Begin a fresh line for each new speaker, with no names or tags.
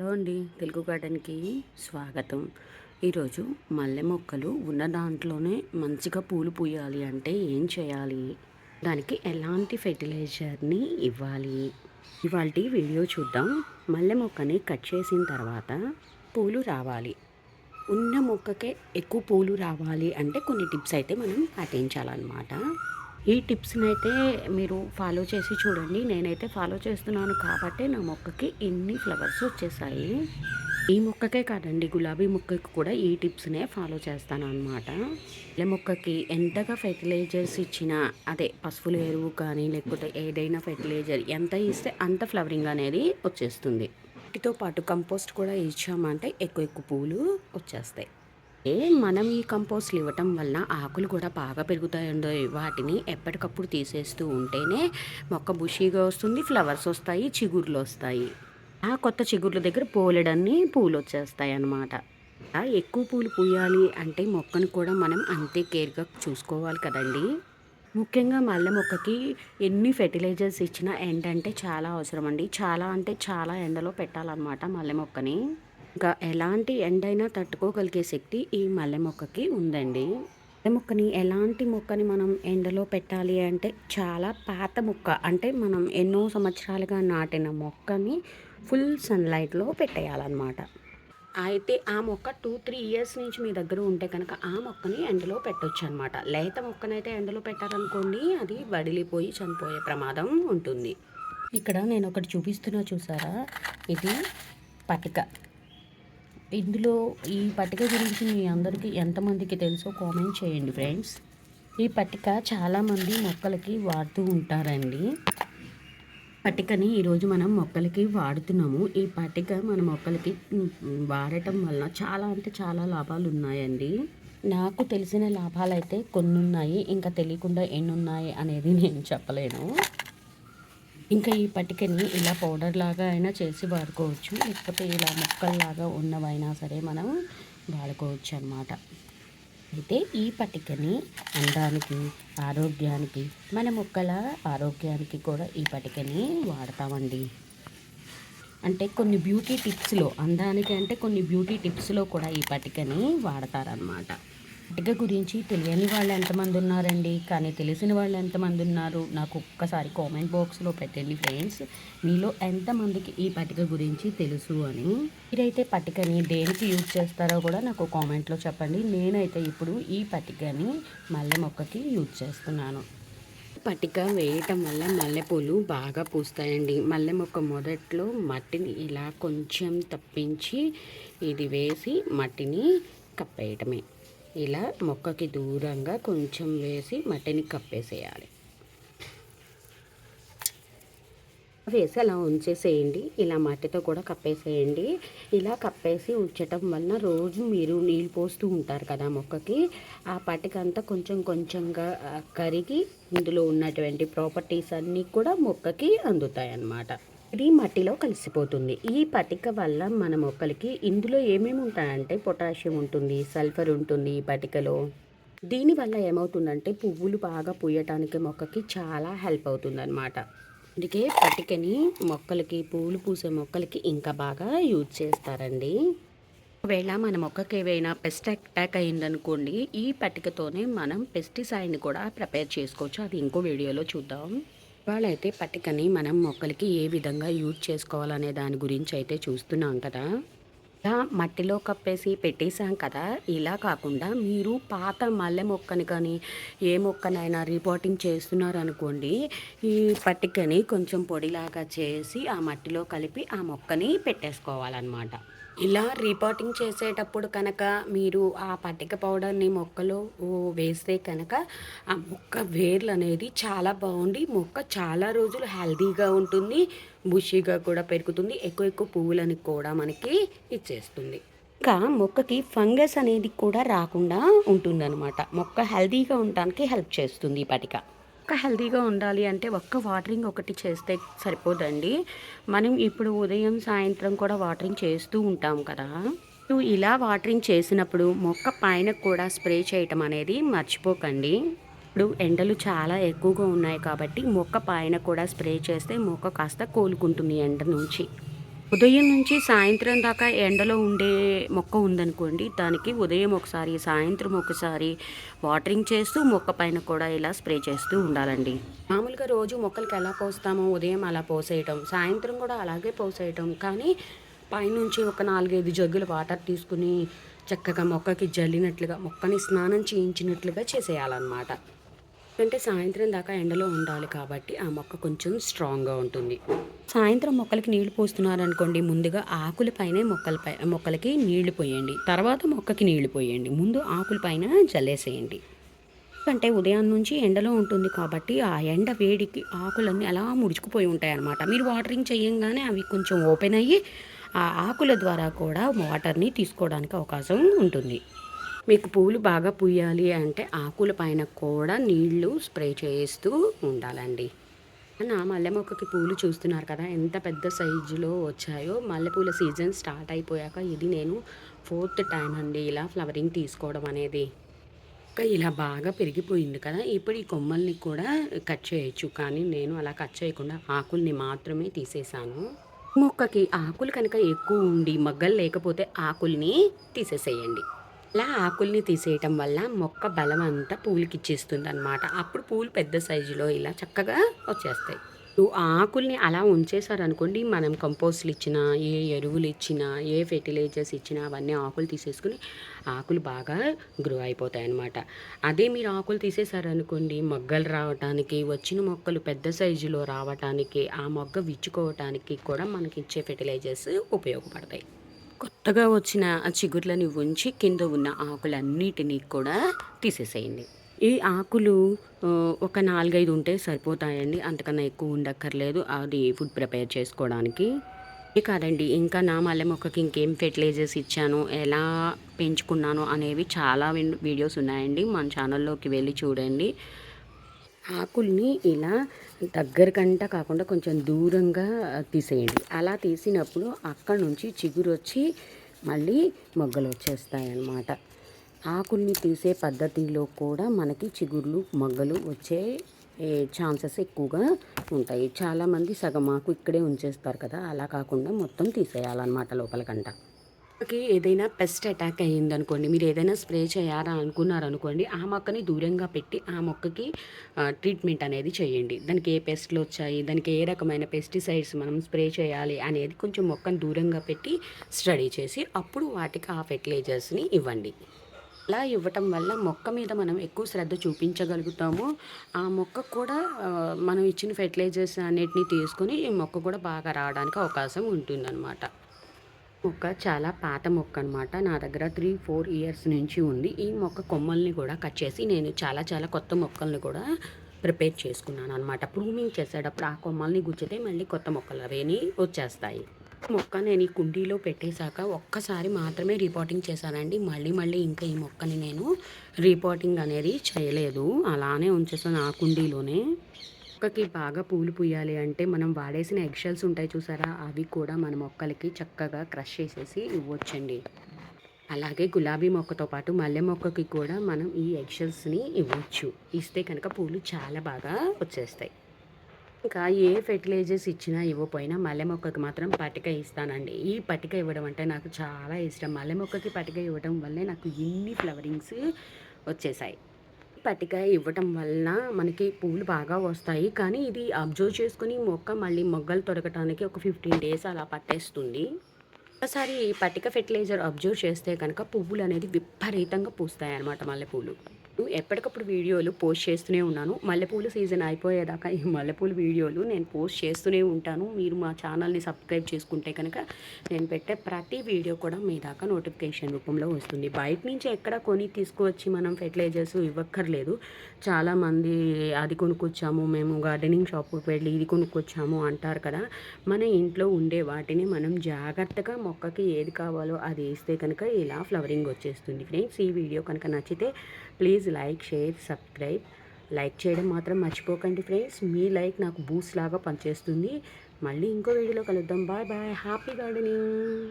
Hello అండి తెలుగు గార్డెన్కి స్వాగతం. ఈరోజు మల్లె మొక్కలు ఉన్న దాంట్లోనే మంచిగా పూలు పూయాలి అంటే ఏం చేయాలి? దానికి ఎలాంటి ఫెర్టిలైజర్ని ఇవ్వాలి? ఇవాళ వీడియో చూద్దాం. మల్లె మొక్కని కట్ చేసిన తర్వాత పూలు రావాలి. ఉన్న మొక్కకే ఎక్కువ పూలు రావాలి అంటే కొన్ని టిప్స్ అయితే మనం పాటించాలన్నమాట. ఈ టిప్స్ని అయితే మీరు ఫాలో చేసి చూడండి. నేనైతే ఫాలో చేస్తున్నాను కాబట్టి నా మొక్కకి ఎన్ని ఫ్లవర్స్ వచ్చేసాయి. ఈ మొక్కకే కాదండి గులాబీ మొక్కకి కూడా ఈ టిప్స్నే ఫాలో చేస్తాను అనమాట ఇలా మొక్కకి ఎంతగా ఫెర్టిలైజర్స్ ఇచ్చినా అదే పసుపుల ఎరువు కానీ లేకపోతే ఏదైనా ఫెర్టిలైజర్ ఎంత ఇస్తే అంత ఫ్లవరింగ్ అనేది వచ్చేస్తుంది. వీటితో పాటు కంపోస్ట్ కూడా ఇచ్చామంటే ఎక్కువ ఎక్కువ పూలు వచ్చేస్తాయి. మనం ఈ కంపోస్ట్లు ఇవ్వటం వలన ఆకులు కూడా బాగా పెరుగుతాయండో వాటిని ఎప్పటికప్పుడు తీసేస్తూ ఉంటేనే మొక్క బుషీగా వస్తుంది ఫ్లవర్స్ వస్తాయి చిగుర్లు వస్తాయి. ఆ కొత్త చిగుర్ల దగ్గర పోలేడన్ని పూలు వచ్చేస్తాయి అన్నమాట ఎక్కువ పూలు పూయాలి అంటే మొక్కను కూడా మనం అంతే కేర్గా చూసుకోవాలి కదండి. ముఖ్యంగా మల్లె మొక్కకి ఎన్ని ఫెర్టిలైజర్స్ ఇచ్చినా అంటే చాలా అవసరం అండి చాలా అంటే చాలా ఎండలో పెట్టాలన్నమాట మల్లె మొక్కని. ఇంకా ఎలాంటి ఎండైనా తట్టుకోగలిగే శక్తి ఈ మల్లె మొక్కకి ఉందండి. మల్లె మొక్కని ఎలాంటి మొక్కని మనం ఎండలో పెట్టాలి అంటే చాలా పాత మొక్క అంటే మనం ఎన్నో సంవత్సరాలుగా నాటిన మొక్కని ఫుల్ సన్లైట్లో పెట్టేయాలన్నమాట. అయితే ఆ మొక్క టూ త్రీ ఇయర్స్ నుంచి మీ దగ్గర ఉంటే కనుక ఆ మొక్కని ఎండలో పెట్టొచ్చు అనమాట లేత మొక్కనైతే ఎండలో పెట్టారనుకోండి అది వడిలిపోయి చనిపోయే ప్రమాదం ఉంటుంది. ఇక్కడ నేను ఒకటి చూపిస్తున్నా చూసారా? ఇది పటిక. ఇందులో ఈ పట్టిక గురించి మీ అందరికీ ఎంతమందికి తెలుసో కామెంట్ చేయండి ఫ్రెండ్స్. ఈ పట్టిక చాలామంది మొక్కలకి వాడుతూ ఉంటారండి. పట్టికని ఈరోజు మనం మొక్కలకి వాడుతున్నాము. ఈ పట్టిక మన మొక్కలకి వాడటం వలన చాలా అంటే చాలా లాభాలు ఉన్నాయండి. నాకు తెలిసిన లాభాలు అయితే కొన్ని ఉన్నాయి ఇంకా తెలియకుండా ఎన్ని ఉన్నాయి అనేది నేను చెప్పలేను. ఇంకా ఈ పట్టికని ఇలా పౌడర్ లాగా అయినా చేసి వాడుకోవచ్చు. లేకపోతే ఇలా ముక్కల్లాగా ఉన్నవైనా సరే మనం వాడుకోవచ్చు అనమాట అయితే ఈ పటికని అందానికి ఆరోగ్యానికి మన మొక్కల ఆరోగ్యానికి కూడా ఈ పటికని వాడతామండి. అంటే కొన్ని బ్యూటీ టిప్స్లో అందానికి అంటే కొన్ని బ్యూటీ టిప్స్లో కూడా ఈ పటికని వాడతారనమాట పట్టిక గురించి తెలియని వాళ్ళు ఎంతమంది ఉన్నారండి? కానీ తెలిసిన వాళ్ళు ఎంతమంది ఉన్నారు? నాకు ఒక్కసారి కామెంట్ బాక్స్లో పెట్టండి ఫ్రెండ్స్. మీలో ఎంతమందికి ఈ పట్టిక గురించి తెలుసు అని? మీరైతే పట్టికని దేనికి యూజ్ చేస్తారో కూడా నాకు కామెంట్లో చెప్పండి. నేనైతే ఇప్పుడు ఈ పట్టికని మల్లె మొక్కకి యూజ్ చేస్తున్నాను. పట్టిక వేయటం వల్ల మల్లెపూలు బాగా పూస్తాయండి. మల్లె మొక్క మొదట్లో మట్టిని ఇలా కొంచెం తప్పించి ఇది వేసి మట్టిని కప్పేయటమే. ఇలా మొక్కకి దూరంగా కొంచెం వేసి మట్టిని కప్పేసేయాలి. వేసి అలా ఉంచేసేయండి. ఇలా మట్టితో కూడా కప్పేసేయండి. ఇలా కప్పేసి ఉంచటం వలన రోజు మీరు నీళ్ళు పోస్తూ ఉంటారు కదా మొక్కకి. ఆ పట్టికంతా కొంచెం కొంచెంగా కరిగి ఇందులో ఉన్నటువంటి ప్రాపర్టీస్ అన్నీ కూడా మొక్కకి అందుతాయి అన్నమాట ఇది మట్టిలో కలిసిపోతుంది. ఈ పటిక వల్ల మన మొక్కలకి ఇందులో ఏమేమి ఉంటాయంటే పొటాషియం ఉంటుంది సల్ఫర్ ఉంటుంది ఈ పటికలో. దీనివల్ల ఏమవుతుందంటే పువ్వులు బాగా పూయటానికి మొక్కకి చాలా హెల్ప్ అవుతుందన్నమాట. అందుకే పటికని మొక్కలకి పువ్వులు పూసే మొక్కలకి ఇంకా బాగా యూజ్ చేస్తారండి. ఒకవేళ మన మొక్కకి ఏవైనా పెస్ట్ అటాక్ అయిందనుకోండి ఈ పట్టికతోనే మనం పెస్టిసైడ్ని కూడా ప్రిపేర్ చేసుకోవచ్చు. అది ఇంకో వీడియోలో చూద్దాం. ఇవాళైతే పట్టికని మనం మొక్కలకి ఏ విధంగా యూజ్ చేసుకోవాలనే దాని గురించి అయితే చూస్తున్నాం కదా ఇలా మట్టిలో కప్పేసి పెట్టేశాం కదా ఇలా కాకుండా మీరు పాత మల్లె మొక్కని కానీ ఏ మొక్కనైనా రిపోర్టింగ్ చేస్తున్నారనుకోండి ఈ పట్టికని కొంచెం పొడిలాగా చేసి ఆ మట్టిలో కలిపి ఆ మొక్కని పెట్టేసుకోవాలన్నమాట. ఇలా రీపాటింగ్ చేసేటప్పుడు కనుక మీరు ఆ పట్టిక పౌడర్ని మొక్కలో వేస్తే కనుక ఆ మొక్క వేర్లు అనేది చాలా బాగుండి మొక్క చాలా రోజులు హెల్దీగా ఉంటుంది బుషీగా కూడా పెరుగుతుంది ఎక్కువ ఎక్కువ పువ్వులని కూడా మనకి ఇచ్చేస్తుంది. ఇంకా మొక్కకి ఫంగస్ అనేది కూడా రాకుండా ఉంటుందన్నమాట. మొక్క హెల్దీగా ఉండడానికి హెల్ప్ చేస్తుంది ఈ పటిక మొక్క హెల్తీగా ఉండాలి అంటే ఒక్క వాటరింగ్ ఒకటి చేస్తే సరిపోదండి. మనం ఇప్పుడు ఉదయం సాయంత్రం కూడా వాటరింగ్ చేస్తూ ఉంటాం కదా. ఇలా వాటరింగ్ చేసినప్పుడు మొక్క పైన కూడా స్ప్రే చేయటం అనేది మర్చిపోకండి. ఇప్పుడు ఎండలు చాలా ఎక్కువగా ఉన్నాయి కాబట్టి మొక్క పైన కూడా స్ప్రే చేస్తే మొక్క కాస్త కోలుకుంటుంది ఎండ నుంచి. ఉదయం నుంచి సాయంత్రం దాకా ఎండలో ఉండే మొక్క ఉందనుకోండి దానికి ఉదయం ఒకసారి సాయంత్రం ఒకసారి వాటరింగ్ చేస్తూ మొక్క పైన కూడా ఇలా స్ప్రే చేస్తూ ఉండాలండి. మామూలుగా రోజు మొక్కలకి ఎలా పోస్తామో ఉదయం అలా పోసేయటం సాయంత్రం కూడా అలాగే పోసేయటం. కానీ పైనుంచి ఒక నాలుగైదు జగ్గులు వాటర్ తీసుకుని చక్కగా మొక్కకి జల్లినట్లుగా మొక్కని స్నానం చేయించినట్లుగా చేసేయాలన్నమాట. ఎందుకంటే సాయంత్రం దాకా ఎండలో ఉండాలి కాబట్టి ఆ మొక్క కొంచెం స్ట్రాంగ్గా ఉంటుంది. సాయంత్రం మొక్కలకి నీళ్ళు పోస్తున్నారనుకోండి ముందుగా ఆకులపైనే మొక్కలపై మొక్కలకి నీళ్ళు పోయండి. తర్వాత మొక్కకి నీళ్ళు పోయండి. ముందు ఆకులపైన జల్లేసేయండి. అంటే ఉదయం నుంచి ఎండలో ఉంటుంది కాబట్టి ఆ ఎండ వేడికి ఆకులన్నీ అలా ముడుచుకుపోయి ఉంటాయి అన్నమాట మీరు వాటరింగ్ చేయంగానే అవి కొంచెం ఓపెన్ అయ్యి ఆ ఆకుల ద్వారా కూడా వాటర్ని తీసుకోవడానికి అవకాశం ఉంటుంది. మీకు పూలు బాగా పూయాలి అంటే ఆకుల పైన కూడా నీళ్ళు స్ప్రే చేస్తూ ఉండాలండి. నా మల్లె మొక్కకి పూలు చూస్తున్నారు కదా ఎంత పెద్ద సైజులో వచ్చాయో. మల్లెపూల సీజన్ స్టార్ట్ అయిపోయాక ఇది నేను ఫోర్త్ టైం అండి ఇలా ఫ్లవరింగ్ తీసుకోవడం అనేది. ఇలా బాగా పెరిగిపోయింది కదా ఇప్పుడు ఈ కొమ్మల్ని కూడా కట్ చేయొచ్చు. కానీ నేను అలా కట్ చేయకుండా ఆకుల్ని మాత్రమే తీసేసాను. మొక్కకి ఆకులు కనుక ఎక్కువ ఉండి మగ్గలు లేకపోతే ఆకుల్ని తీసేసేయండి. ఇలా ఆకుల్ని తీసేయటం వల్ల మొక్క బలం అంతా పూలకి ఇచ్చేస్తుంది అనమాట అప్పుడు పూలు పెద్ద సైజులో ఇలా చక్కగా వచ్చేస్తాయి. ఆకుల్ని అలా ఉంచేశారనుకోండి మనం కంపోస్ట్లు ఇచ్చినా ఏ ఎరువులు ఇచ్చినా ఏ ఫెర్టిలైజర్స్ ఇచ్చినా అవన్నీ ఆకులు తీసేసుకుని ఆకులు బాగా గ్రో అయిపోతాయి అన్నమాట అదే మీరు ఆకులు తీసేసారనుకోండి మొగ్గలు రావటానికి వచ్చిన మొక్కలు పెద్ద సైజులో రావటానికి ఆ మొగ్గ విచ్చుకోవటానికి కూడా మనకి ఇచ్చే ఫెర్టిలైజర్స్ ఉపయోగపడతాయి. కొత్తగా వచ్చిన చిగుర్లని ఉంచి కింద ఉన్న ఆకులన్నిటినీ కూడా తీసేసేయండి. ఈ ఆకులు ఒక నాలుగైదు ఉంటే సరిపోతాయండి. అంతకన్నా ఎక్కువ ఉండక్కర్లేదు. అది ఫుడ్ ప్రిపేర్ చేసుకోవడానికి. కాదండి ఇంకా నా మల్లె మొక్కకి ఇంకేం ఫెర్టిలైజర్స్ ఇచ్చాను ఎలా పెంచుకున్నాను అనేవి చాలా వీడియోస్ ఉన్నాయండి. మన ఛానల్లోకి వెళ్ళి చూడండి. ఆకుల్ని ఇలా దగ్గరకంట కాకుండా కొంచెం దూరంగా తీసేయండి. అలా తీసినప్పుడు అక్కడ నుంచి చిగురు వచ్చి మళ్ళీ మొగ్గలు వచ్చేస్తాయి అన్నమాట ఆకుల్ని తీసే పద్ధతిలో కూడా మనకి చిగుర్లు మొగ్గలు వచ్చే ఛాన్సెస్ ఎక్కువగా ఉంటాయి. చాలామంది సగం ఆకు ఇక్కడే ఉంచేస్తారు కదా. అలా కాకుండా మొత్తం తీసేయాలన్నమాట లోపలకంట మొక్కకి ఏదైనా పెస్ట్ అటాక్ అయ్యింది అనుకోండి మీరు ఏదైనా స్ప్రే చేయాలా అనుకున్నారనుకోండి ఆ మొక్కని దూరంగా పెట్టి ఆ మొక్కకి ట్రీట్మెంట్ అనేది చేయండి. దానికి ఏ పెస్ట్లు వచ్చాయి దానికి ఏ రకమైన పెస్టిసైడ్స్ మనం స్ప్రే చేయాలి అనేది కొంచెం మొక్కను దూరంగా పెట్టి స్టడీ చేసి అప్పుడు వాటికి ఆ ఫెర్టిలైజర్స్ని ఇవ్వండి. అలా ఇవ్వటం వల్ల మొక్క మీద మనం ఎక్కువ శ్రద్ధ చూపించగలుగుతాము. ఆ మొక్క కూడా మనం ఇచ్చిన ఫెర్టిలైజర్స్ అన్నిటిని తీసుకొని ఈ మొక్క కూడా బాగా రావడానికి అవకాశం ఉంటుందన్నమాట. మొక్క చాలా పాత మొక్క అనమాట నా దగ్గర త్రీ ఫోర్ ఇయర్స్ నుంచి ఉంది. ఈ మొక్క కొమ్మల్ని కూడా కట్ చేసి నేను చాలా చాలా కొత్త మొక్కల్ని కూడా ప్రిపేర్ చేసుకున్నాను అనమాట ప్రూమింగ్ చేసేటప్పుడు ఆ కొమ్మల్ని గుచ్చితే మళ్ళీ కొత్త మొక్కలు అవేని వచ్చేస్తాయి. మొక్క నేను ఈ కుండీలో పెట్టేశాక ఒక్కసారి మాత్రమే రిపోర్టింగ్ చేశానండి. మళ్ళీ మళ్ళీ ఇంకా ఈ మొక్కని నేను రిపోర్టింగ్ అనేది చేయలేదు. అలానే ఉంచేసాను ఆ కుండీలోనే. మొక్కకి బాగా పూలు పూయాలి అంటే మనం వాడేసిన ఎగ్షెల్స్ ఉంటాయి చూసారా? అవి కూడా మన మొక్కలకి చక్కగా క్రష్ చేసేసి ఇవ్వచ్చండి. అలాగే గులాబీ మొక్కతో పాటు మల్లె మొక్కకి కూడా మనం ఈ ఎగ్షెల్స్ని ఇవ్వచ్చు. ఇస్తే కనుక పూలు చాలా బాగా వచ్చేస్తాయి. ఇంకా ఏ ఫెర్టిలైజర్స్ ఇచ్చినా ఇవ్వకపోయినా మల్లె మొక్కకి మాత్రం పటిక ఇస్తానండి. ఈ పటిక ఇవ్వడం అంటే నాకు చాలా ఇష్టం. మల్లె మొక్కకి పటిక ఇవ్వడం వల్లే నాకు ఇన్ని ఫ్లవరింగ్స్ వచ్చేసాయి. పట్టిక ఇవ్వటం వలన మనకి పువ్వులు బాగా వస్తాయి. కానీ ఇది అబ్జర్వ్ చేసుకుని మొక్క మళ్ళీ మొగ్గలు తొడగటానికి ఒక ఫిఫ్టీన్ డేస్ అలా పట్టేస్తుంది. ఒకసారి ఈ పట్టిక ఫెర్టిలైజర్ అబ్జర్వ్ చేస్తే కనుక పువ్వులు అనేది విపరీతంగా పూస్తాయి అన్నమాట మల్లెపూలు. ఎప్పటికప్పుడు వీడియోలు పోస్ట్ చేస్తూనే ఉన్నాను. మల్లెపూలు సీజన్ అయిపోయేదాకా ఈ మల్లెపూలు వీడియోలు నేను పోస్ట్ చేస్తూనే ఉంటాను. మీరు మా ఛానల్ని సబ్స్క్రైబ్ చేసుకుంటే కనుక నేను పెట్టే ప్రతి వీడియో కూడా మీ దాకా నోటిఫికేషన్ రూపంలో వస్తుంది. బయట నుంచి ఎక్కడ కొని తీసుకువచ్చి మనం ఫెర్టిలైజర్స్ ఇవ్వక్కర్లేదు. చాలామంది అది కొనుక్కొచ్చాము మేము గార్డెనింగ్ షాప్కి వెళ్ళి ఇది కొనుక్కొచ్చాము అంటారు కదా. మన ఇంట్లో ఉండే వాటిని మనం జాగ్రత్తగా మొక్కకి ఏది కావాలో అది వేస్తే కనుక ఇలా ఫ్లవరింగ్ వచ్చేస్తుంది. ఫ్రెండ్స్ ఈ వీడియో కనుక నచ్చితే please like share subscribe like చేయడం మాత్రం మర్చిపోకండి ఫ్రెండ్స్ మీ లైక్ నాకు బూస్ట్ లాగా పనిచేస్తుంది. మళ్ళీ ఇంకో వీడియోలో కలుద్దాం. Bye bye happy gardening